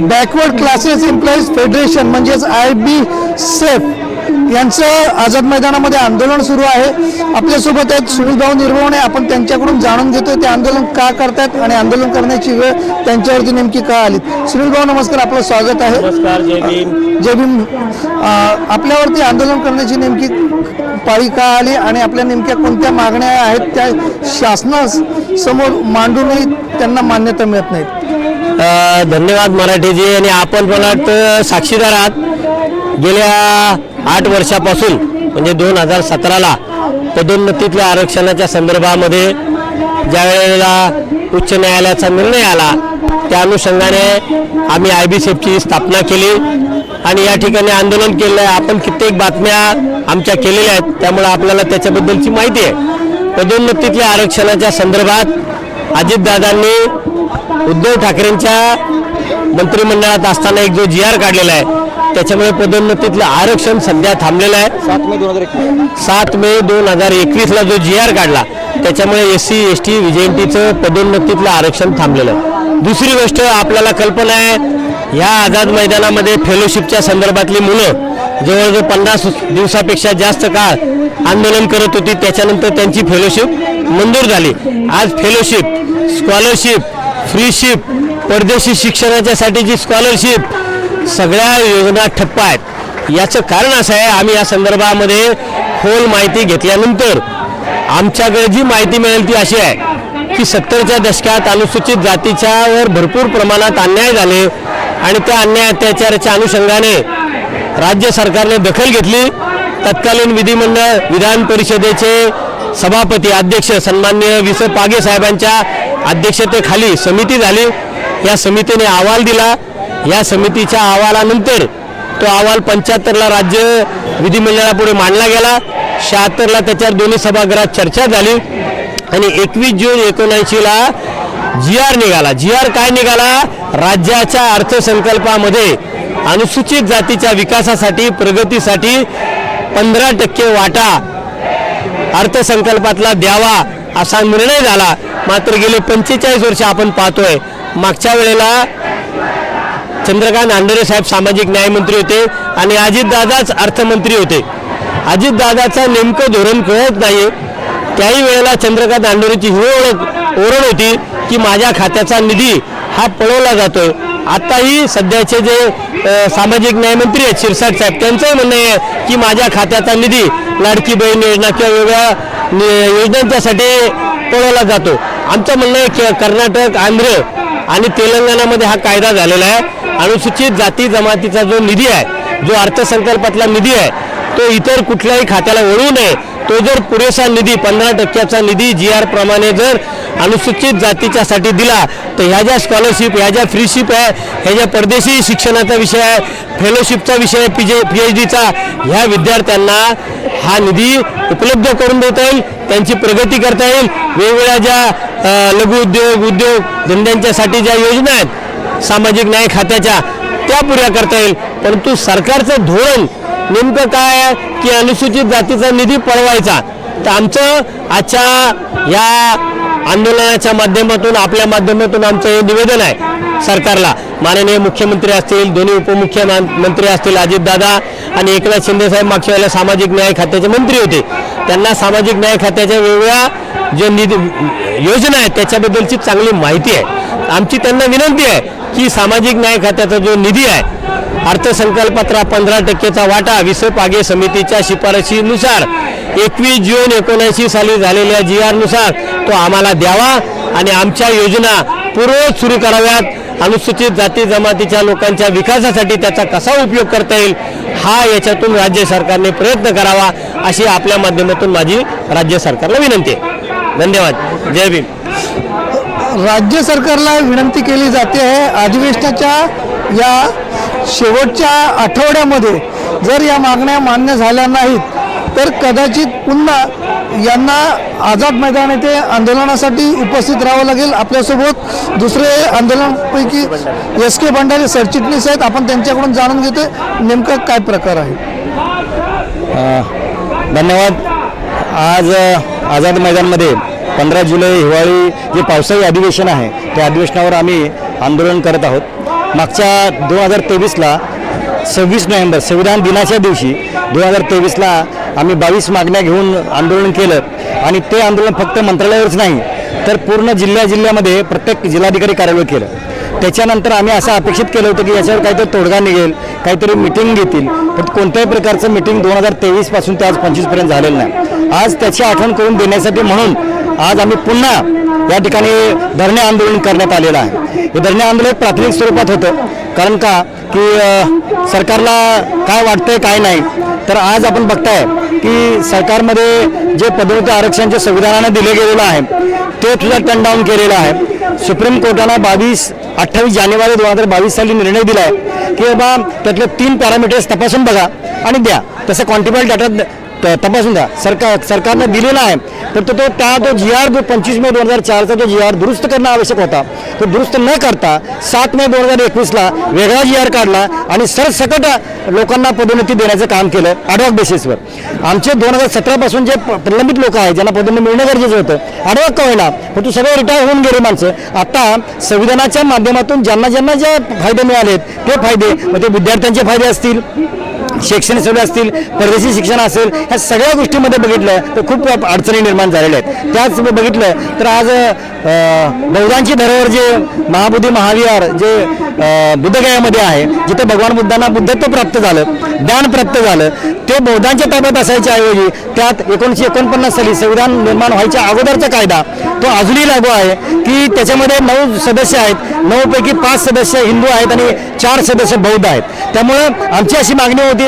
Backward classes employees federation म्हणजेच I बी सेफ यांचं आझाद मैदानामध्ये आंदोलन सुरू आहे. आपल्यासोबत आहेत सुनील भाऊ निर्भवणे आपण त्यांच्याकडून जाणून घेतोय ते आंदोलन का करतायत आणि आंदोलन करण्याची वेळ त्यांच्यावरती नेमकी का आली सुनील भाऊ नमस्कार. आपलं स्वागत आहे. नमस्कार जय भीम. आपल्यावरती आंदोलन करण्याची नेमकी पाळी का आली आणि आपल्या नेमक्या कोणत्या मागण्या आहेत त्या शासनासमोर मांडूनही त्यांना मान्यता मिळत नाहीत? धन्यवाद मराठीजी. आणि आपण मला वाटतं साक्षीदार आहात. गेल्या आठ वर्षापासून म्हणजे दोन हजार सतराला पदोन्नतीतल्या आरक्षणाच्या संदर्भामध्ये ज्या वेळेला उच्च न्यायालयाचा निर्णय आला त्या अनुषंगाने आम्ही आय बी सेफची स्थापना केली. आणि या ठिकाणी आंदोलन केलं आहे. आपण कित्येक बातम्या आमच्या केलेल्या आहेत त्यामुळे आपल्याला त्याच्याबद्दलची माहिती आहे. पदोन्नतीतल्या आरक्षणाच्या संदर्भात अजितदादांनी उद्धव ठाकरेंच्या मंत्रिमंडळात असताना एक जो जी आर काढलेला आहे त्याच्यामुळे पदोन्नतीतलं आरक्षण सध्या थांबलेलं आहे. सात मे दोन हजार एकवीस. सात मे दोन हजार एकवीसला जो जी आर काढला त्याच्यामुळे एस सी एस टी व्हीजेएनटीचं पदोन्नतीतलं आरक्षण थांबलेलं आहे. दुसरी गोष्ट आपल्याला कल्पना आहे ह्या आझाद मैदानामध्ये फेलोशिपच्या संदर्भातली मुलं जवळजवळ पन्नास दिवसापेक्षा जास्त काळ आंदोलन करत होती त्याच्यानंतर त्यांची फेलोशिप मंजूर झाली. आज फेलोशिप स्कॉलरशिप फ्रीशिप परदेशी शिक्षणाच्यासाठीची स्कॉलरशिप सगळ्या योजना ठप्प आहेत. याचं कारण असं आहे आम्ही या संदर्भामध्ये खोल माहिती घेतल्यानंतर आमच्याकडे जी माहिती मिळेल ती अशी आहे की सत्तरच्या दशकात अनुसूचित जातीच्यावर भरपूर प्रमाणात अन्याय झाले आणि त्या अन्याय अत्याचाराच्या अनुषंगाने राज्य सरकारने दखल घेतली. तत्कालीन विधिमंडळ विधान परिषदेचे सभापती अध्यक्ष सन्मान्य स. पागे साहेबांच्या अध्यक्षतेखाली समिती झाली. या समितीने अहवाल दिला. या समितीच्या अहवालानंतर तो अहवाल पंच्याहत्तरला राज्य विधिमंडळापुढे मांडला गेला. शहात्तरला त्याच्यावर दोन्ही सभागृहात चर्चा झाली. आणि एकवीस जून एकोणऐंशीला जी आर निघाला. जी आर काय निघाला? राज्याच्या अर्थसंकल्पामध्ये अनुसूचित जातीच्या विकासासाठी प्रगतीसाठी पंधरा टक्के वाटा अर्थसंकल्पातला द्यावा असा निर्णय झाला. मात्र गेले पंचेचाळीस वर्ष आपण पाहतोय. मागच्या वेळेला चंद्रकांत आंधळे साहेब सामाजिक न्यायमंत्री होते आणि अजितदादाच अर्थमंत्री होते. अजितदादाचं नेमकं धोरण कळत नाही त्याही वेळेला चंद्रकांत आंधळेची ही ओळख ओरड होती की माझ्या खात्याचा निधी हा पळवला जातोय. आताही सध्याचे जे सामाजिक न्यायमंत्री आहेत शिरसाट साहेब त्यांचंही म्हणणं आहे की माझ्या खात्याचा निधी लाडकी बहीण योजना किंवा वेगळ्या योजनांच्यासाठी पळवला जातो. आमचं म्हणणं आहे कर्नाटक आंध्र आणि तेलंगणामध्ये हा कायदा झालेला आहे. अनुसूचित जाती जमातीचा जो निधी आहे जो अर्थसंकल्पातला निधी आहे तो इतर कुठल्याही खात्याला वळू नये. तो जर पुरेसा निधी पंधरा टक्क्याचा निधी जी आर प्रमाणे जर अनुसूचित जातीच्यासाठी दिला तर ह्या ज्या स्कॉलरशिप ह्या ज्या फ्रीशिप आहे ह्या ज्या परदेशी शिक्षणाचा विषय आहे फेलोशिपचा विषय पी जे पी एच डीचा ह्या विद्यार्थ्यांना हा निधी उपलब्ध करून देता येईल त्यांची प्रगती करता येईल. वेगवेगळ्या ज्या लघु उद्योग उद्योग धंद्यांच्यासाठी ज्या योजना आहेत सामाजिक न्याय खात्याच्या त्या पुऱ्या करता येईल. परंतु सरकारचं धोरण नेमकं काय आहे की अनुसूचित जातीचा निधी पळवायचा? तर आमचं आजच्या या आंदोलनाच्या माध्यमातून आपल्या माध्यमातून आमचं हे निवेदन आहे सरकारला. माननीय मुख्यमंत्री असतील दोन्ही उपमुख्यमंत्री असतील अजितदादा आणि एकनाथ शिंदे साहेब मागच्या वेळेला सामाजिक न्याय खात्याचे मंत्री होते. त्यांना सामाजिक न्याय खात्याच्या वेगवेगळ्या जे निधी योजना आहेत त्याच्याबद्दलची चांगली माहिती आहे. आमची त्यांना विनंती आहे की सामाजिक न्याय खात्याचा जो निधी आहे अर्थसंकल्पातला पंधरा टक्केचा वाटा विसपागे समितीच्या शिफारशीनुसार एकवीस जून एकोणऐंशी साली झालेल्या जी आरनुसार तो आम्हाला द्यावा आणि आमच्या योजना पूर्ववत सुरू कराव्यात. अनुसूचित जाती जमातीच्या लोकांच्या विकासासाठी त्याचा कसा उपयोग करता येईल हा याच्यातून राज्य सरकारने प्रयत्न करावा अशी आपल्या माध्यमातून माझी राज्य सरकारला विनंती आहे. धन्यवाद. जय भीम. राज्य सरकारला विनंती केली जाते आहे. अधिवेशनाच्या या शेवटच्या आठवड्यामध्ये जर या मागण्या मान्य झाल्या नाहीत तर कदाचित पुन्हा यांना आझाद मैदान येथे आंदोलनासाठी उपस्थित राहावं लागेल. आपल्यासोबत दुसरे आंदोलनापैकी एस के भंडारे सरचिटणीस आहेत. आपण त्यांच्याकडून जाणून घेतो नेमका काय प्रकार आहे. धन्यवाद. आज आझाद मैदानमध्ये पंधरा जुलै हिवाळी जे पावसाळी अधिवेशन आहे त्या अधिवेशनावर आम्ही आंदोलन करत आहोत. मागच्या दोन हजार तेवीसला सव्वीस नोव्हेंबर संविधान दिनाच्या दिवशी दोन हजार तेवीसला आम्ही बावीस मागण्या घेऊन आंदोलन केलं. आणि ते आंदोलन फक्त मंत्रालयावरच नाही तर पूर्ण जिल्ह्या जिल्ह्यामध्ये प्रत्येक जिल्हाधिकारी कार्यालय केलं. त्याच्यानंतर आम्ही असं अपेक्षित केलं होतं की याच्यावर काहीतरी तोडगा निघेल काहीतरी मिटिंग घेतील पण कोणत्याही प्रकारचं मिटिंग दोन हजार तेवीसपासून ते आज पंचवीसपर्यंत झालेलं नाही. आज त्याची आठवण करून देण्यासाठी म्हणून आज आम्ही पुन्हा या ठिकाणी धरणे आंदोलन करण्यात आलेलं आहे. हे धरणे आंदोलन प्राथमिक स्वरूपात होतं. कारण का? की सरकारला काय वाटतंय काय नाही तर आज आपण बघताय की सरकारमध्ये जे पदोन्नती आरक्षणाच्या संविधानाने दिले गेलेलं आहे ते सुद्धा टर्न डाऊन केलेलं आहे. सुप्रीम कोर्टानं बावीस अठ्ठावीस जानेवारी दोन हजार बावीस साली निर्णय दिला आहे की बाबा त्यातले तीन पॅरामीटर्स तपासून बघा आणि द्या. तसं क्वांटिफाईड डाटा तपासून द्या सरकार सरकारनं दिलेला आहे. तर तो तो त्या तो जी आर जो पंचवीस मे दोन हजार चारचा जो जी आर दुरुस्त करणं आवश्यक होता तो दुरुस्त न करता सात मे दोन हजार एकवीसला वेगळा जी आर काढला आणि सरसकट लोकांना पदोन्नती देण्याचं काम केलं ॲडवॉक बेसिसवर आमचे दोन हजार सतरापासून जे प्रलंबित लोक आहेत ज्यांना पदोन्नती मिळणं गरजेचं होतं ॲडवॉक का होईना पण तू सगळे रिटायर होऊन गेले माणसं. आता संविधानाच्या माध्यमातून ज्यांना ज्यांना जे फायदे मिळालेत ते फायदे मग ते विद्यार्थ्यांचे फायदे असतील. शैक्षणिक सेवा असतील परदेशी शिक्षण असेल ह्या सगळ्या गोष्टींमध्ये बघितलं तर खूप अडचणी निर्माण झालेल्या आहेत. त्याच बघितलं तर आज बौद्धांची धरोहर जे महाबुद्धी महाविहार जे बुद्धगयामध्ये आहे जिथे भगवान बुद्धांना बुद्धत्व प्राप्त झालं ज्ञान प्राप्त झालं ते बौद्धांच्या ताब्यात असायच्या ऐवजी त्यात एकोणीसशे एकोणपन्नास साली संविधान निर्माण व्हायच्या अगोदरचा कायदा तो अजूनही लागू आहे की त्याच्यामध्ये नऊ सदस्य आहेत नऊपैकी पाच सदस्य हिंदू आहेत आणि चार सदस्य बौद्ध आहेत. त्यामुळं आमची अशी मागणी होती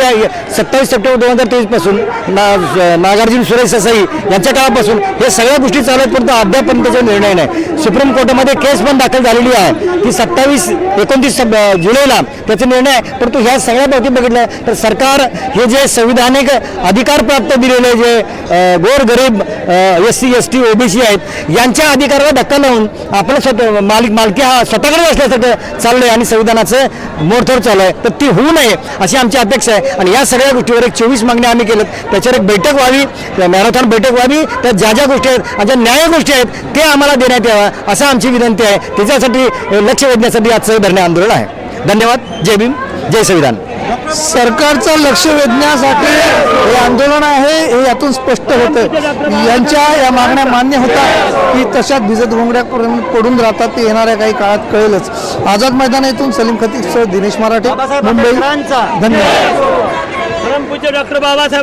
सत्तावीस सप्टेंबर दोन हजार तेवीसपासून ना नागार्जुन सुरेश ससाई यांच्या काळापासून हे सगळ्या गोष्टी चालू आहेत परंतु त्याचा निर्णय नाही. सुप्रीम कोर्टामध्ये केस पण दाखल झालेली आहे. ती सत्तावीस एकोणतीस जुलैला त्याचा निर्णय आहे. परंतु ह्या सगळ्या बाबतीत बघितलं तर सरकार हे जे संविधानिक अधिकार प्राप्त दिलेले जे गोरगरीब गोर गरीब S C S T OBC आहेत यांच्या अधिकाराला धक्का लावून आपलं स्वतः मालिक मालकी हा स्वतःकडे असल्यासारखं चाललंय आणि संविधानाचं मोडतोड चालू आहे. तर ती होऊ नये अशी आमची अपेक्षा आहे. आणि या सगळ्या गोष्टीवर एक चोवीस मागण्या आम्ही केल्यात. त्याच्यावर एक बैठक व्हावी मॅरेथॉन बैठक व्हावी त्यात ज्या ज्या गोष्टी आहेत आणि ज्या न्याय गोष्टी आहेत ते आम्हाला देण्यात याव्या असं आमची विनंती आहे. त्याच्यासाठी लक्ष वेधण्यासाठी आजचं धरणे आंदोलन आहे. धन्यवाद. जय भीम. जय संविधान. सरकारचं लक्ष वेधण्यासाठी हे आंदोलन आहे हे यातून स्पष्ट होतं यांच्या या मागण्या मान्य होतात की तशाच भिजत घोंगड्यापर्यंत पडून राहतात ते येणाऱ्या काही काळात कळेलच. आझाद मैदान येथून सलीम खतीब सह दिनेश मराठे मुंबई. धन्यवाद. परमपूज्य डॉक्टर बाबासाहेब